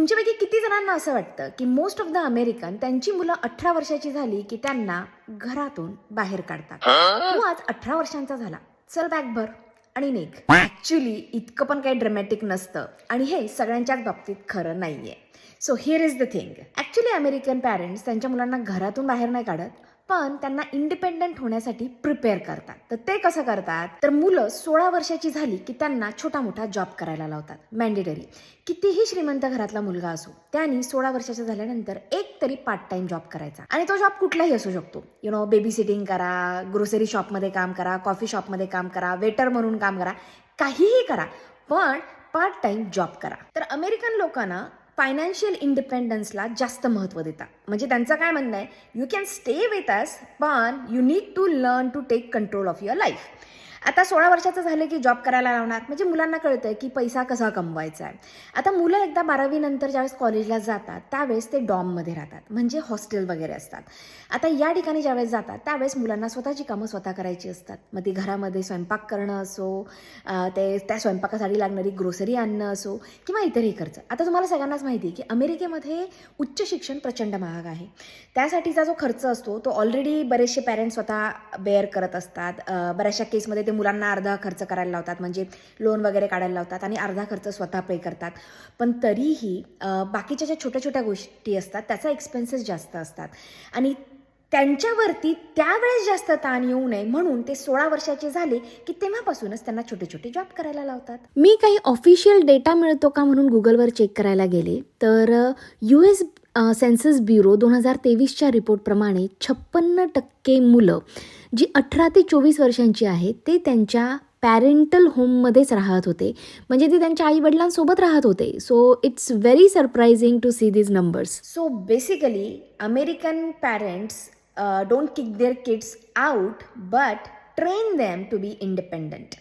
तुमच्यापैकी किती जणांना असं वाटतं की मोस्ट ऑफ द अमेरिकन त्यांची मुलं अठरा वर्षाची झाली की त्यांना घरातून बाहेर काढतात? तू आज अठरा वर्षांचा झाला. चल बॅग भर आणि निघ. ऍक्च्युली इतकं पण काही ड्रमॅटिक नसतं. आणि हे सगळ्यांच्याच बाबतीत खरं नाहीये. So here is the thing actually American parents त्यांच्या मुलांना घरातून बाहेर नाही काढत पण त्यांना इंडिपेंडंट होण्यासाठी प्रिपेअर करतात. तर ते कसं करतात? तर मुलं सोळा वर्षाची झाली की त्यांना छोटा मोठा जॉब करायला लावतात. मॅन्डेटरी कितीही श्रीमंत घरातला मुलगा असो त्यांनी सोळा वर्षाचा झाल्यानंतर एक तरी पार्ट टाइम जॉब करायचा. आणि तो जॉब कुठलाही असू शकतो. यु नो बेबी सिटिंग करा ग्रोसरी शॉपमध्ये काम करा कॉफी शॉपमध्ये काम करा वेटर म्हणून काम करा काहीही करा. पण पार्ट टाइम जॉब करा. तर अमेरिकन लोकांना फायनान्शियल इंडिपेंडन्सला जास्त महत्त्व देतात. म्हणजे त्यांचं काय म्हणणं आहे? You can stay with us पण you need to learn to take control of your life आता सोळा वर्षाचं झालं की जॉब करायला लावणार. म्हणजे मुलांना कळतं की पैसा कसा कमवायचा आहे. आता मुलं एकदा बारावीनंतर ज्यावेळेस कॉलेजला जातात त्यावेळेस ते डॉममध्ये राहतात. म्हणजे हॉस्टेल वगैरे असतात. आता या ठिकाणी ज्यावेळेस जातात त्यावेळेस मुलांना स्वतःची कामं स्वतः करायची असतात. मग ती घरामध्ये स्वयंपाक करणं असो ते त्या स्वयंपाकासाठी लागणारी ग्रोसरी आणणं असो किंवा इतरही खर्च. आता तुम्हाला सगळ्यांनाच माहिती आहे की अमेरिकेमध्ये उच्च शिक्षण प्रचंड महाग आहे. त्यासाठीचा जो खर्च असतो तो ऑलरेडी बरेचसे पॅरेंट्स स्वतः बेअर करत असतात. बऱ्याचशा केसमध्ये ते मुलांना अर्धा खर्च करायला लावतात म्हणजे लोन वगैरे काढायला लावतात आणि अर्धा खर्च स्वतः पे करतात. पण तरीही बाकीच्या ज्या छोट्या छोट्या गोष्टी असतात त्याचा एक्सपेन्सेस जास्त असतात. आणि त्यांच्यावरती त्यावेळेस जास्त ताण येऊ नये म्हणून ते सोळा वर्षाचे झाले की तेव्हापासूनच त्यांना छोटे छोटे जॉब करायला लावतात. मी काही ऑफिशियल डेटा मिळतो का म्हणून गुगलवर चेक करायला गेले तर यू एस सेन्सस ब्युरो दोन हजार तेवीसच्या रिपोर्टप्रमाणे छप्पन्न टक्के मुलं जी अठरा ते चोवीस वर्षांची आहे ते त्यांच्या पॅरेंटल होममध्येच राहत होते. म्हणजे ते त्यांच्या आईवडिलांसोबत राहत होते. So it's very surprising to see these numbers so basically American parents don't kick their kids out but train them to be independent